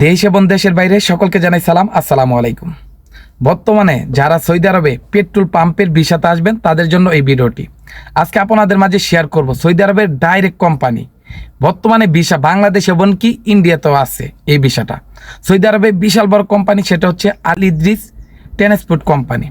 দেশ এবং দেশের বাইরে সকলকে জানাই সালাম, আসসালামু আলাইকুম। বর্তমানে যারা সৌদি আরবে পেট্রোল পাম্পের ভিসাতে আসবেন, তাদের জন্য এই ভিডিওটি। আজকে আপনাদের মাঝে শেয়ার করব সৌদি আরবের ডাইরেক্ট কোম্পানি বর্তমানে ভিসা বাংলাদেশ এবং কি ইন্ডিয়াতেও আছে এই ভিসাটা। সৌদি আরবে বিশাল বড় কোম্পানি সেটা হচ্ছে আলিদ্রিস ট্রান্সপোর্ট কোম্পানি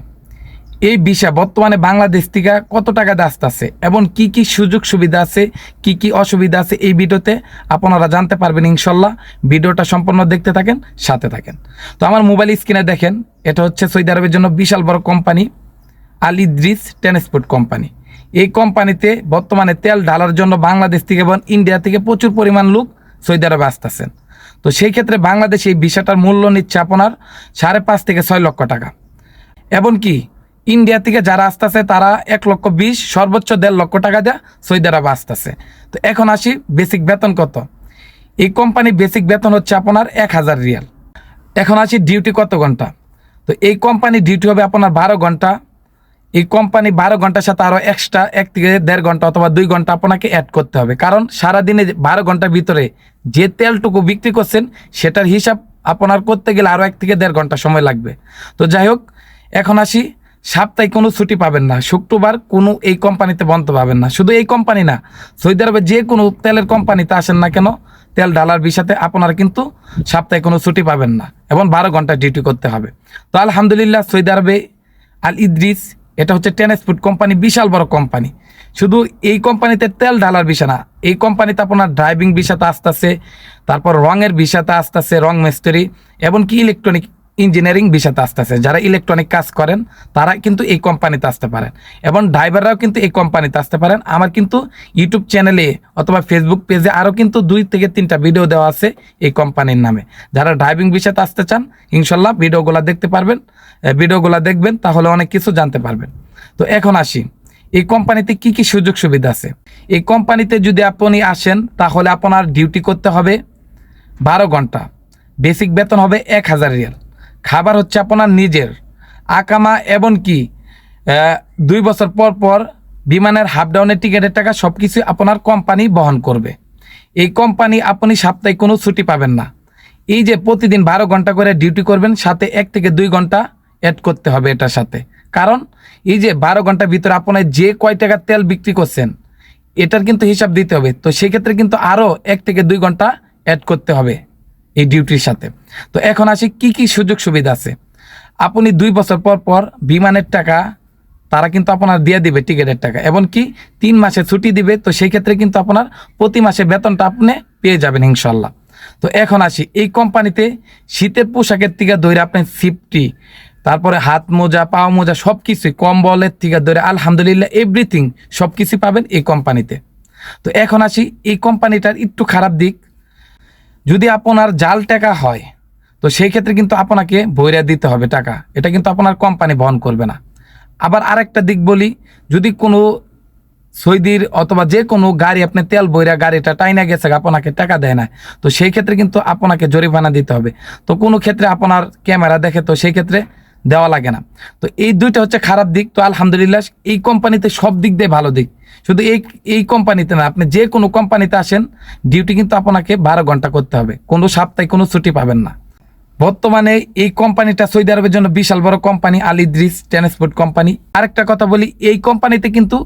এই বিষয় বর্তমানে বাংলাদেশ থেকে কত টাকা আসতেছে এবং কি কি সুযোগ সুবিধা আছে, কি কি অসুবিধা আছে এই ভিডিওতে আপনারা জানতে পারবেন ইনশাল্লাহ। ভিডিওটা সম্পূর্ণ দেখতে থাকেন, সাথে থাকেন। তো আমার মোবাইল স্ক্রিনে দেখেন, এটা হচ্ছে সৌদি আরবের জন্য বিশাল বড় কোম্পানি আলিদ্রিস ট্রান্সপোর্ট কোম্পানি। এই কোম্পানিতে বর্তমানে তেল ঢালার জন্য বাংলাদেশ থেকে এবং ইন্ডিয়া থেকে প্রচুর পরিমাণ লোক সৌদি আরবে আসতেছেন। তো সেই ক্ষেত্রে বাংলাদেশ এই ভিসাটার মূল্য নিচ্ছে আপনার সাড়ে পাঁচ থেকে ছয় লক্ষ টাকা। এমনকি ইন্ডিয়া থেকে যারা আসতেছে, তারা এক লক্ষ বিশ, সর্বোচ্চ দেড় লক্ষ টাকা দেয় সৌদি আরবে আসতেছে। তো এখন আসি বেসিক বেতন কত? এই কোম্পানি বেসিক বেতন হচ্ছে আপনার এক হাজার রিয়াল। এখন আসি ডিউটি কত ঘণ্টা? তো এই কোম্পানি ডিউটি হবে আপনার বারো ঘণ্টা। এই কোম্পানি বারো ঘণ্টার সাথে আরও এক্সট্রা এক থেকে দেড় ঘণ্টা অথবা দুই ঘণ্টা আপনাকে অ্যাড করতে হবে। কারণ সারাদিনে বারো ঘণ্টার ভিতরে যে তেলটুকু বিক্রি করছেন, সেটার হিসাব আপনার করতে গেলে আরও এক থেকে দেড় ঘণ্টা সময় লাগবে। তো যাই হোক, এখন আসি সপ্তাহে কোনো ছুটি পাবেন না, শুক্রবার কোনো এই কোম্পানিতে বন্ধ পাবেন না। শুধু এই কোম্পানি না, সৌদি আরবে যে কোনো তেলের কোম্পানিতে আসেন না কেন, তেল ডালার বিষাতে আপনারা কিন্তু সপ্তাহে কোনো ছুটি পাবেন না এবং বারো ঘণ্টা ডিউটি করতে হবে। তো আলহামদুলিল্লাহ সৌদি আরবে আল ইদ্রিস, এটা হচ্ছে ট্রান্সপোর্ট কোম্পানি, বিশাল বড় কোম্পানি। শুধু এই কোম্পানিতে তেল ঢালার বিষা না, এই কোম্পানিতে আপনার ড্রাইভিং বিষয়তে আসতেছে, তারপর রঙের বিষয়তে আসতেছে, রং মিস্ত্রি এমনকি ইলেকট্রনিক ইঞ্জিনিয়ারিং বিষয়তে আসতেছে। যারা ইলেকট্রনিক কাজ করেন, তারা কিন্তু এই কোম্পানিতে আসতে পারেন। এবং ড্রাইভাররাও কিন্তু এই কোম্পানিতে আসতে পারেন। আমার কিন্তু ইউটিউব চ্যানেলে অথবা ফেসবুক পেজে আরও কিন্তু দুই থেকে তিনটা ভিডিও দেওয়া আছে এই কোম্পানির নামে। যারা ড্রাইভিং বিষয়তে আসতে চান, ইনশাল্লাহ ভিডিওগুলো দেখতে পারবেন। ভিডিওগুলো দেখবেন, তাহলে অনেক কিছু জানতে পারবেন। তো এখন আসি। এই কোম্পানিতে কি কি সুযোগ সুবিধা আছে? এই কোম্পানিতে যদি আপনি আসেন, তাহলে আপনার ডিউটি করতে হবে বারো ঘণ্টা। বেসিক বেতন হবে এক হাজার রিয়াল। খাবার হচ্ছে আপনার নিজের। আকামা এবং কি দুই বছর পর পর বিমানের হাফ ডাউনের টিকিটের টাকা সব কিছু আপনার কোম্পানি বহন করবে। এই কোম্পানি আপনি সপ্তাহে কোনো ছুটি পাবেন না। এই যে প্রতিদিন বারো ঘণ্টা করে ডিউটি করবেন, সাথে এক থেকে দুই ঘণ্টা অ্যাড করতে হবে এটার সাথে। কারণ এই যে বারো ঘণ্টার ভিতরে আপনার যে কয় টাকার তেল বিক্রি করছেন, এটার কিন্তু হিসাব দিতে হবে। তো সেক্ষেত্রে কিন্তু আরও এক থেকে দুই ঘণ্টা অ্যাড করতে হবে। এই ডিউটির সাথে। তো এখন আসি কি কি সুযোগ সুবিধা আছে। আপনি দুই বছর পর পর বিমানের টাকা, তারা কিন্তু আপনার দিয়ে দিবে টিকিটের টাকা। এমনকি তিন মাসে ছুটি দিবে, তো সেই ক্ষেত্রে কিন্তু আপনার প্রতি মাসে বেতনটা আপনি পেয়ে যাবেন ইনশাল্লাহ তো এখন আসি, এই কোম্পানিতে শীতের পোশাকের থেকে ধরে আপনি সিফটি তারপরে হাত মোজা, পাও মোজা সব কিছুই কম্বলের থেকে ধরে আলহামদুলিল্লাহ এভরিথিং সব কিছু পাবেন এই কোম্পানিতে। তো এখন আসি, এই কোম্পানিটার একটু খারাপ দিক যদি আপনার জাল টাকা হয়, তো সেই ক্ষেত্রে কিন্তু আপনাকে বইরা দিতে হবে টাকা। এটা কিন্তু আপনার কোম্পানি বহন করবে না। আবার আরেকটা দিক বলি, যদি কোনো সৈদির অথবা যে কোনো গাড়ি, আপনি তেল বইরা গাড়িটা টাইনা গেছে, আপনাকে টাকা দেয় না, তো সেই ক্ষেত্রে কিন্তু আপনাকে জরিমানা দিতে হবে। তো কোনো ক্ষেত্রে আপনার ক্যামেরা দেখে, তো সেই ক্ষেত্রে দেওয়া লাগে না। তো এই দুইটা হচ্ছে খারাপ দিক। তো আলহামদুলিল্লাহ এই কোম্পানিতে সব দিক দিয়ে ভালো দিক। শুধু এই এই কোম্পানিতে না, আপনি যে কোনো কোম্পানিতে আসেন, ডিউটি কিন্তু আপনাকে বারো ঘণ্টা করতে হবে। কোনো সপ্তাহে কোনো ছুটি পাবেন না। বর্তমানে এই কোম্পানিটা সৌদি আরবের জন্য বিশাল বড় কোম্পানি আলিদ্রিস ট্রান্সপোর্ট কোম্পানি। আরেকটা কথা বলি, এই কোম্পানিতে কিন্তু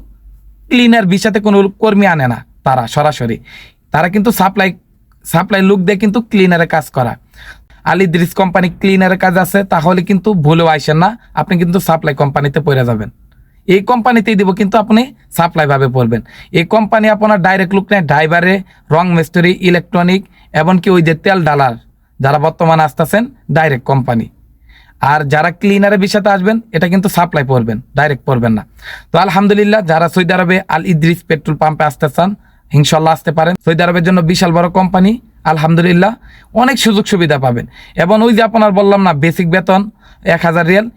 ক্লিনার ভিসাতে কোনো কর্মী আনে না তারা সরাসরি। তারা কিন্তু সাপ্লাই সাপ্লাই লুক দিয়ে কিন্তু ক্লিনারে কাজ করা। আলিদ্রিস কোম্পানি ক্লিনারের কাজ আছে, তাহলে কিন্তু ভুলেও আইসেন না। আপনি কিন্তু সাপ্লাই কোম্পানিতে পড়ে যাবেন। এই কোম্পানিতেই দিব, কিন্তু আপনি সাপ্লাই ভাবে পড়বেন। এই কোম্পানি আপনার ডাইরেক্ট লুক নেয়, ড্রাইভারে, রং মিস্ত্রি ইলেকট্রনিক এমনকি ওই যে তেল ডালার, যারা বর্তমানে আসতেছেন ডাইরেক্ট কোম্পানি। আর যারা ক্লিনারের বিষয়তে আসবেন, এটা কিন্তু সাপ্লাই পড়বেন ডাইরেক্ট পড়বেন না। তো আলহামদুলিল্লাহ, যারা সৌদি আরবে আল ইদ্রিস পেট্রোল পাম্পে আসতে চান, ইনশাল্লাহ আসতে পারেন। সৌদি আরবের জন্য বিশাল বড় কোম্পানি আলহামদুলিল্লাহ অনেক সুযোগ সুবিধা পাবেন। এবং ওই যে আপনার বললাম না বেসিক বেতন এক হাজার রিয়াল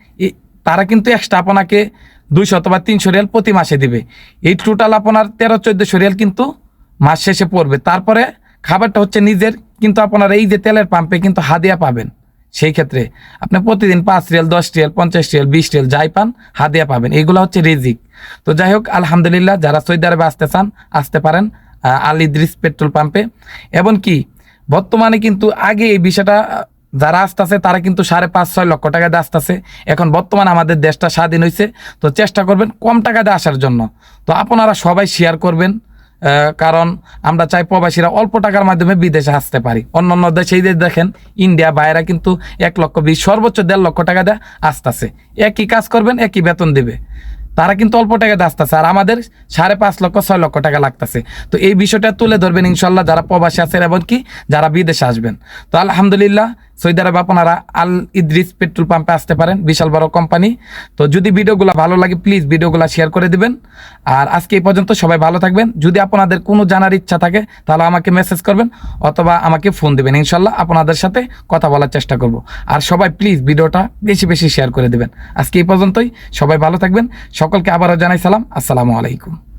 তারা কিন্তু এক্সট্রা আপনাকে দুইশো অথবা তিনশো রিয়াল প্রতি মাসে দিবে। এই টোটাল আপনার তেরো চোদ্দশো রিয়াল কিন্তু মাস শেষে পড়বে। তারপরে খাবারটা হচ্ছে নিজের কিন্তু আপনার এই যে তেলের পাম্পে কিন্তু হাদিয়া পাবেন। সেই ক্ষেত্রে আপনি প্রতিদিন পাঁচ রিয়াল দশ রিয়াল পঞ্চাশ রিয়াল বিশ রিয়াল যাই পান হাদিয়া পাবেন। এগুলো হচ্ছে রিজিক। তো যাই হোক আলহামদুলিল্লাহ যারা সৌদি আরবে আসতে চান আসতে পারেন আহ, আল ইদ্রিস পেট্রোল পাম্পে এবং কি বর্তমানে কিন্তু আগে এই বিষয়টা, যারা আসতেছে, তারা কিন্তু সাড়ে পাঁচ, ছয় লক্ষ টাকা দিয়ে আসতেছে। এখন বর্তমানে আমাদের দেশটা স্বাধীন হয়েছে তো চেষ্টা করবেন কম টাকা দিয়ে আসার জন্য। তো আপনারা সবাই শেয়ার করবেন কারণ আমরা চাই প্রবাসীরা অল্প টাকার মাধ্যমে বিদেশে আসতে পারি। অন্য অন্য দেশে এই দেখেন ইন্ডিয়া বাইরা কিন্তু এক লক্ষ বিশ, সর্বোচ্চ দেড় লক্ষ টাকা দিয়ে আসতেছে। একই কাজ করবেন, একই বেতন দিবে। তারা কিন্তু অল্প টাকাতে আসতেছে, আর আমাদের সাড়ে পাঁচ লক্ষ, ছয় লক্ষ টাকা লাগতেছে। তো এই বিষয়টা তুলে ধরবেন ইনশাল্লাহ যারা প্রবাসী আছেন এবং কি, যারা বিদেশে আসবেন। তো আলহামদুলিল্লাহ সৌদি আরবে আপনারা আল ইদ্রিস পেট্রোল পাম্পে আসতে পারেন, বিশাল বড় কোম্পানি। তো যদি ভিডিওগুলো ভালো লাগে, প্লিজ ভিডিওগুলো শেয়ার করে দিবেন। আর আজকে এই পর্যন্ত সবাই ভালো থাকবেন। যদি আপনাদের কোনো জানার ইচ্ছা থাকে, তাহলে আমাকে মেসেজ করবেন, অথবা আমাকে ফোন দেবেন। ইনশাল্লাহ আপনাদের সাথে কথা বলার চেষ্টা করব। আর সবাই প্লিজ ভিডিওটা বেশি বেশি শেয়ার করে দেবেন। আজকে এই পর্যন্তই। সবাই ভালো থাকবেন। সকলকে আবারও জানাই সালাম। আসসালামু আলাইকুম।